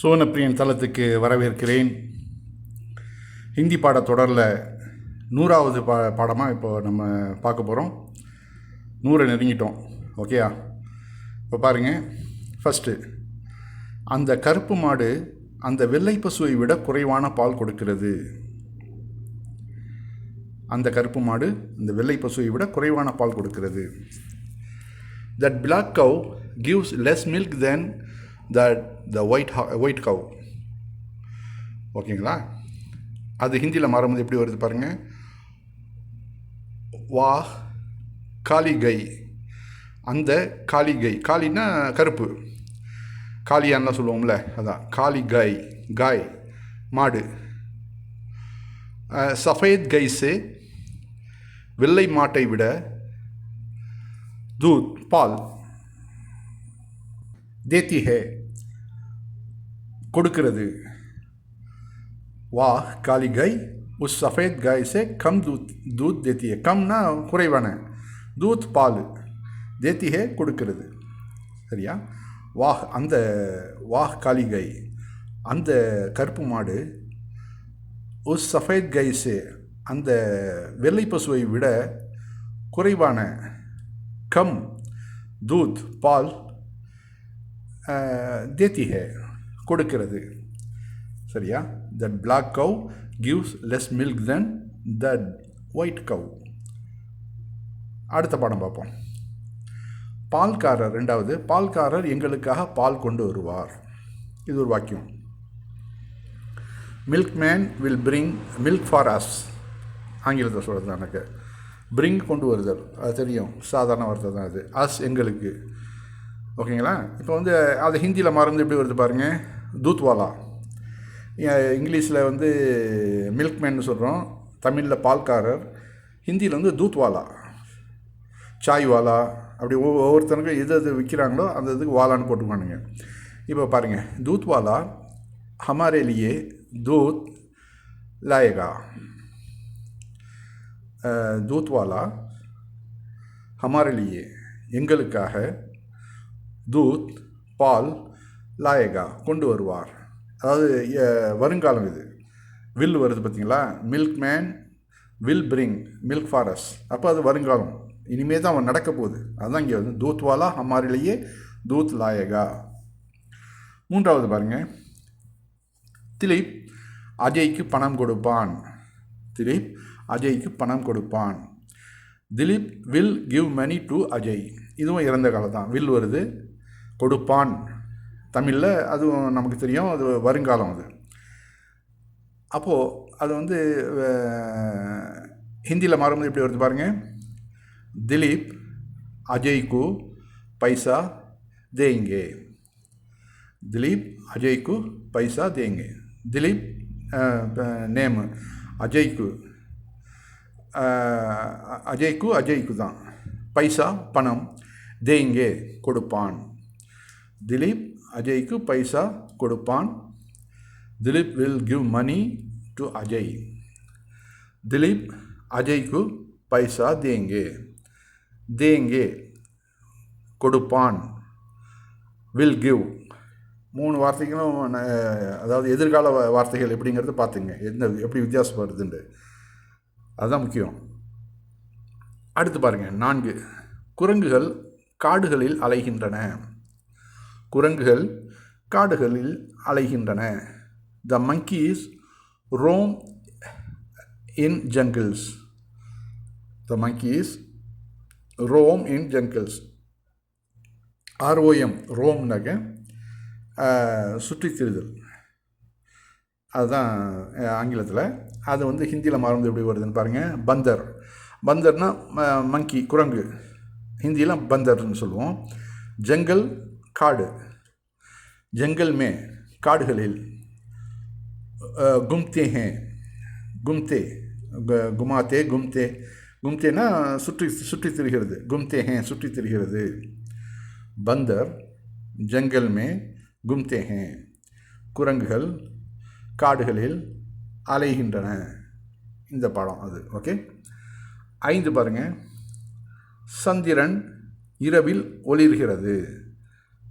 சுவனப்பிரியன் தளத்துக்கு வரவேற்கிறேன். ஹிந்தி பாடத்தொடரில் நூறாவது பா பாடமாக இப்போ நம்ம பார்க்க போகிறோம் நூறை நெருங்கிட்டோம். ஓகேயா? இப்போ பாருங்கள் ஃபஸ்ட்டு அந்த கருப்பு மாடு அந்த வெள்ளை பசுவை விட குறைவான பால் கொடுக்கிறது. அந்த கருப்பு மாடு அந்த வெள்ளை பசுவை விட குறைவான பால் கொடுக்கிறது. That black cow gives less milk then that the white ho- white cow ஓகேங்களா அது ஹிந்தியில் மாறும்போது எப்படி வருது பாருங்க வா காளிகை அந்த காளிகை காளின்னா கருப்பு காளியான்லாம் சொல்லுவோம்ல அதான் காளிகை காய் மாடு அஹ், சஃபேத் கைஸே வெள்ளை மாட்டை விட दूध पाल देती है கொடுக்கிறது. வாஹ் காலி கை உஸ் சஃபேத் கைஸே கம் தூத் தூத் தேத்தியே. கம்னா குறைவான. தூத் பால். தேத்திகே கொடுக்கிறது. சரியா? வாஹ் அந்த வாஹ் காலிகை அந்த கருப்பு மாடு உஸ் சஃபேத் கைஸே அந்த வெள்ளை பசுவை விட குறைவான. கம் தூத் பால் தேத்திகே கொடுக்கிறது. சரியா? That black cow gives less milk then that white cow அடுத்த பாடம் பார்ப்போம். பால்காரர் ரெண்டாவது பால்காரர் எங்களுக்காக பால் கொண்டு வருவார். இது ஒரு வாக்கியம். Milkman will bring milk for us ஆங்கிலத்தை சொல்கிறது தான் எனக்கு. பிரிங் கொண்டு வருதல். அது தெரியும். சாதாரண வார்த்தை தான் அது. அஸ் எங்களுக்கு. ஓகேங்களா? இப்போ வந்து அது ஹிந்தியில் மறந்து எப்படி வருது பாருங்கள் தூத்வாலா. இங்கிலீஷில் வந்து மில்க்மேன்னு சொல்கிறோம் தமிழில் பால்காரர். ஹிந்தியில் வந்து தூத்வாலா. சாய்வாலா. அப்படி ஒவ்வொருத்தனுக்கும் எது எது விற்கிறாங்களோ அந்த இதுக்கு வாலான்னு போட்டுக்கானுங்க இப்போ பாருங்கள் தூத்வாலா ஹமாரேலியே தூத் லாயகா. தூத்வாலா ஹமாரேலியே எங்களுக்காக தூத் பால் லாயகா கொண்டு வருவார். அதாவது வருங்காலம் இது. வில் வருது பார்த்தீங்களா? Milkman will bring milk for us அப்போ அது வருங்காலம். இனிமே தான் அவன் நடக்க போகுது. அதுதான் இங்கே வந்து தூத் வாலா ஹமாரிலேயே தூத் லாயகா. மூன்றாவது பாருங்கள் திலீப் அஜய்க்கு பணம் கொடுப்பான். திலீப் அஜய்க்கு பணம் கொடுப்பான். Dilip will give money to Ajay. இதுவும் இறந்த காலம் தான் வில் வருது கொடுப்பான். தமிழில் அதுவும் நமக்கு தெரியும். அது வருங்காலம் அது. அப்போது அது வந்து ஹிந்தியில் மாறும்போது எப்படி வருது பாருங்கள் திலீப் அஜய்கு பைசா தேங்கே. திலீப் அஜய்க்கு பைசா தேங்கே. திலீப் நேமு. அஜய்க்கு அஜய்க்கு அஜய்க்கு தான். பைசா பணம் தேங்கே கொடுப்பான். திலீப் அஜய்க்கு பைசா கொடுப்பான். Dilip will give money to Ajay. Dilip அஜய்க்கு பைசா தேங்கே. தேங்கே கொடுப்பான். வில் கிவ் மூணு வார்த்தைகளும் அதாவது எதிர்கால வார்த்தைகள் எப்படிங்கிறது பார்த்துங்க. எந்த எப்படி வித்தியாசப்படுதுண்டு அதுதான் முக்கியம். அடுத்து பாருங்கள் நான்கு குரங்குகள் காடுகளில் அலைகின்றன. குரங்குகள் காடுகளில் அலைகின்றன. The monkeys roam in jungles the monkeys roam in jungles R O M ரோம்னாக்க சுற்றித் திரிதல் அதுதான் ஆங்கிலத்தில். அது வந்து ஹிந்தியில் மறந்து எப்படி வருதுன்னு பாருங்கள் பந்தர். பந்தர்னா மங்கி குரங்கு. ஹிந்தியில் பந்தர்னு சொல்லுவோம். ஜங்கல் காடு. ஜங்கல் மே காடுகளில் கும்தே ஹே கும்தே குமாத்தே கும்தே. கும்தேனா சுற்றி சுற்றித் திரிகிறது. கும்தே ஹே சுற்றித் திரிகிறது. பந்தர் ஜங்கல் மே கும்தே ஹே. குரங்குகள் காடுகளில் அலைகின்றன. இந்த படம் அது ஓகே? ஐந்து பாருங்கள் சந்திரன் இரவில் ஒளிர்கிறது.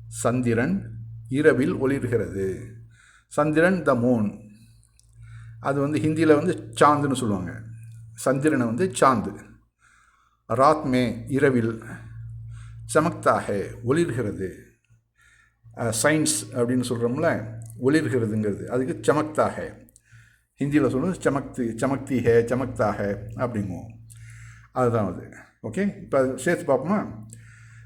சந்திரன் இரவில் ஒளிர்கிறது. சந்திரன் த மூன் அது வந்து ஹிந்தியில் வந்து சாந்துன்னு சொல்லுவாங்க. சந்திரனை வந்து சாந்து. ராத் மே இரவில் சமக்தாக ஒளிர்கிறது. சயின்ஸ் அப்படின்னு சொல்கிறோம்ல ஒளிர்கிறதுங்கிறது. அதுக்கு சமக்தாக. ஹிந்தியில் சொல்லுவது சமக்தி சமக்தி ஹே சமக்தாக அப்படிங்குவோம். அதுதான் அது. ஓகே இப்போ அது சேர்த்து பார்ப்போமா?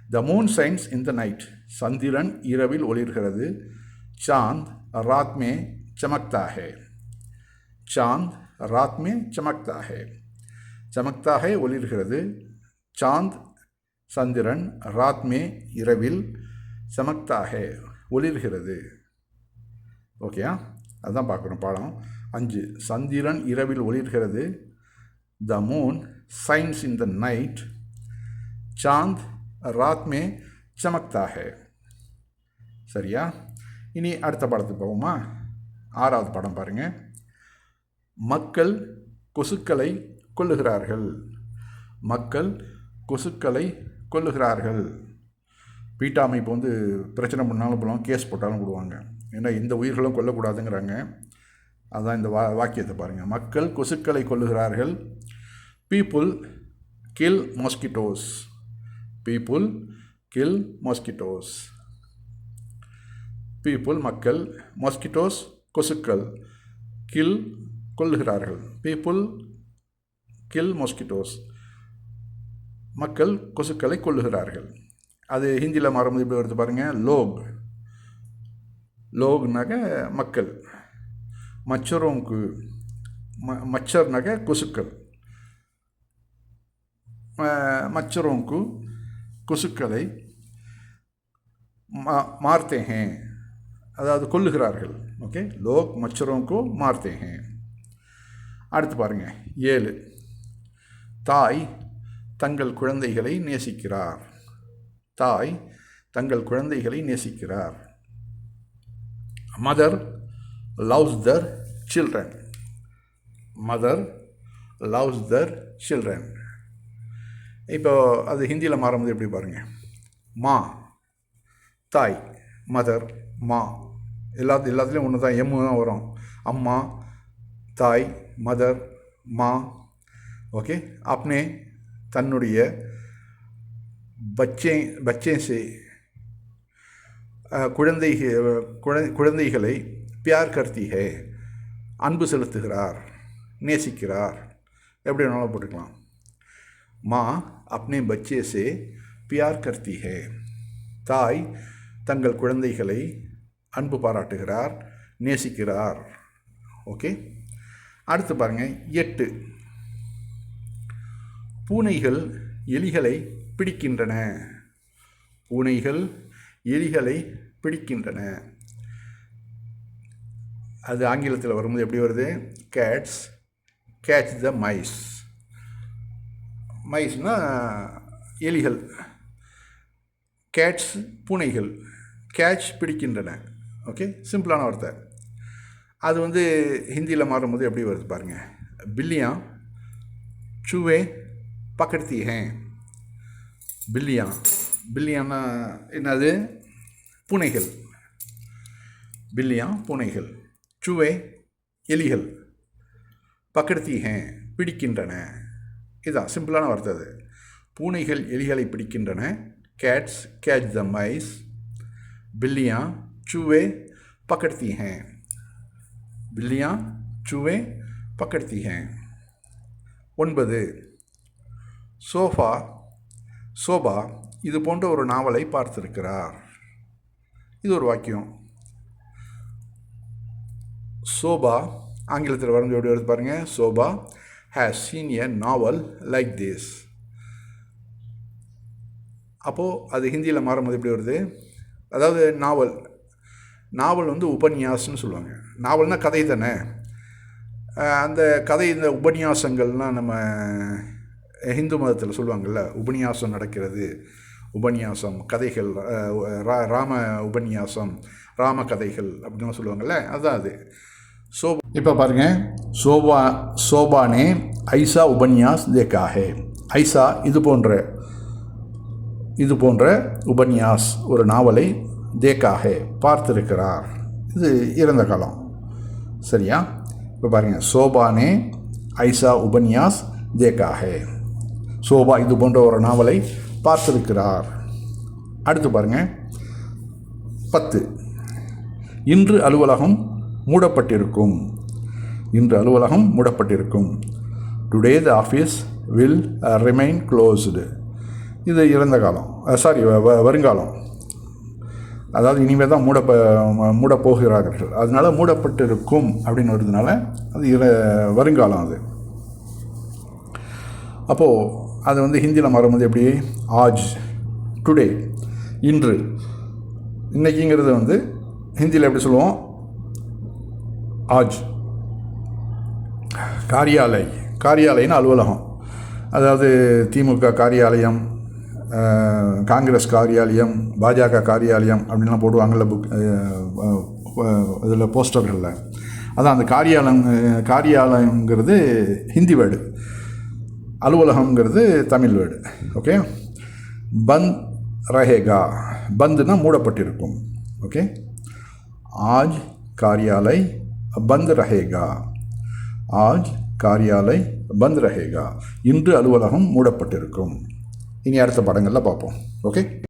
The moon shines in the night சந்திரன் இரவில் ஒளிர்கிறது. சாந்த் ராத்மே சமக்தாகே. சாந்த் ராத்மே சமக்தாகே. சமக்தாகே ஒளிர்கிறது. சாந்த் சந்திரன் ராத்மே இரவில் சமக்தாகே ஒளிர்கிறது. ஓகேயா அதுதான் பார்க்குறோம் பாடம். அஞ்சு. சந்திரன் இரவில் ஒளிர்கிறது. The moon shines in the night Chand ராத் மே चमकता है சரியா இனி அடுத்த படத்துக்கு போவோமா ஆறாவது படம் பாருங்க மக்கள் கொசுக்களை கொல்லுகிறார்கள் மக்கள் கொசுக்களை கொல்லுகிறார்கள் பீட்டா அமைப்பு வந்து பிரச்சனை பண்ணாலும் போடுவாங்க கேஸ் போட்டாலும் போடுவாங்க ஏன்னா எந்த உயிர்களும் கொல்லக்கூடாதுங்கிறாங்க அதான் இந்த வா வாக்கியத்தை பாருங்கள் மக்கள் கொசுக்களை கொல்லுகிறார்கள் people kill மாஸ்கிட்டோஸ் People kill mosquitoes people மக்கள் மாஸ்கிட்டோஸ் கொசுக்கள் கில் கொல்லுகிறார்கள். பீப்புள் கில் மாஸ்கிட்டோஸ் மக்கள் கொசுக்களை கொல்லுகிறார்கள். அது ஹிந்தியில் மாறும்போது எப்படி வருது பாருங்கள் லோக் லோக்னாக்க மக்கள். மச்சரோங்கு ம மச்சர்னாக்க கொசுக்கள். மச்சரோங்கு கொசுக்களை மா மார்த்தே ஹே அதாவது கொல்லுகிறார்கள். ஓகே? லோக் மச்சரோங்கோ மார்த்தே ஹே அடுத்து பாருங்கள் ஏழு. தாய் தங்கள் குழந்தைகளை நேசிக்கிறார். தாய் தங்கள் குழந்தைகளை நேசிக்கிறார். Mother loves their children mother loves their children இப்போ அது ஹிந்தியில் மாறும்போது எப்படி பாருங்கள் மா தாய் மதர் மா. எல்லாத்து எல்லாத்துலேயும் ஒன்று தான் எம்மு தான் வரும். அம்மா தாய் மதர் மா. ஓகே? அப்னே தன்னுடைய பச்சே பச்சேசே குழந்தை குழந்தைகளை பியார் கர்த்திகே அன்பு செலுத்துகிறார் நேசிக்கிறார். எப்படி வேணாலும் போட்டுக்கலாம். மா அப்னே பச்சே சே பியார் கர்த்தி ஹே தாய் தங்கள் குழந்தைகளை அன்பு பாராட்டுகிறார் நேசிக்கிறார் ஓகே அடுத்து பாருங்கள் எட்டு பூனைகள் எலிகளை பிடிக்கின்றன பூனைகள் எலிகளை பிடிக்கின்றன அது ஆங்கிலத்தில் வரும்போது எப்படி வருது? கேட்ஸ் கேட்ச் த மைஸ் மைஸ்னால் எலிகள். கேட்ஸ் பூனைகள். கேட்ச் பிடிக்கின்றன. ஓகே சிம்பிளான வார்த்தை. அது வந்து ஹிந்தியில் மாறும்போது எப்படி வருது பாருங்கள் பில்லியா சூவே பக்கடுத்தி ஹேன் பில்லியா பில்லியான்னா என்னது? பூனைகள். பில்லியா பூனைகள். சுவே எலிகள். பக்கடுத்தி ஹேன் பிடிக்கின்றன. இதுதான் சிம்பிளான வார்த்தை அது பூனைகள் எலிகளை பிடிக்கின்றன கேட்ஸ் கேட்ச் த மைஸ் बिल्लियाँ चूहे पकड़ती हैं बिल्लियाँ चूहे पकड़ती हैं ஒன்பது சோஃபா சோபா இது போன்ற ஒரு நாவலை பார்த்திருக்கிறார் இது ஒரு வாக்கியம் சோபா ஆங்கிலத்தில் வரைஞ்சு எப்படி வருது பாருங்கள் sofa has seen a novel like this அப்போது அது ஹிந்தியில் மாறும்போது எப்படி வருது? அதாவது நாவல். நாவல் வந்து உபன்யாசம்னு சொல்லுவாங்க. நாவல்னால் கதை தானே? அந்த கதை இந்த உபன்யாசங்கள்லாம் நம்ம ஹிந்து மதத்தில் சொல்லுவாங்கள்ல உபன்யாசம் நடக்கிறது உபன்யாசம் கதைகள் ரா ராம உபன்யாசம் ராம கதைகள் அப்படின்னு சொல்லுவாங்கள்ல அதுதான் அது. சோ இப்போ பாருங்கள் சோபா சோபானே ஐசா உபன்யாஸ் தேக்காகே ஐசா இது போன்ற இது போன்ற உபன்யாஸ் ஒரு நாவலை தேக்காக பார்த்திருக்கிறார். இது இறந்த காலம். சரியா? இப்போ பாருங்கள் சோபானே ஐசா உபன்யாஸ் தேக்கா சோபா இது போன்ற ஒரு நாவலை பார்த்திருக்கிறார். அடுத்து பாருங்கள் பத்து. இன்று அலுவலகம் மூடப்பட்டிருக்கும். இன்று அலுவலகம் மூடப்பட்டிருக்கும். Today the office will remain closed இது இறந்த காலம். Uh, சாரி வருங்காலம். அதாவது இனிமேல் தான் மூட மூட போகிறார்கள் மூடப்பட்டு மூடப்பட்டிருக்கும் அப்படின்னு வருதுனால அது இற வருங்காலம் அது. அப்போது அது வந்து ஹிந்தியில் மாறும்போது எப்படி? ஆஜ் டுடே இன்று. இன்றைக்கிங்கிறது வந்து ஹிந்தியில் எப்படி சொல்லுவோம்? ஆஜ். காரியாலை காரியாலைன்னு அலுவலகம். அதாவது திமுக காரியாலயம் காங்கிரஸ் காரியாலயம் பாஜக காரியாலயம் அப்படின்லாம் போடுவாங்கள்ல புக் இதில் போஸ்டர்களில். அதான் அந்த காரியாலயம் காரியாலயங்கிறது ஹிந்தி வேர்டு. அலுவலகம்ங்கிறது தமிழ் வேர்டு. ஓகே? பந்த் ரஹேகா. பந்துனா மூடப்பட்டிருக்கும். ஓகே? ஆஜ் காரியாலை பந்த் ரஹேகா ஆஜ் காரியாலை பந்த் ரஹேகா இன்று அலுவலகம் மூடப்பட்டிருக்கும். இனி அடுத்த படங்களில் பார்ப்போம். ஓகே?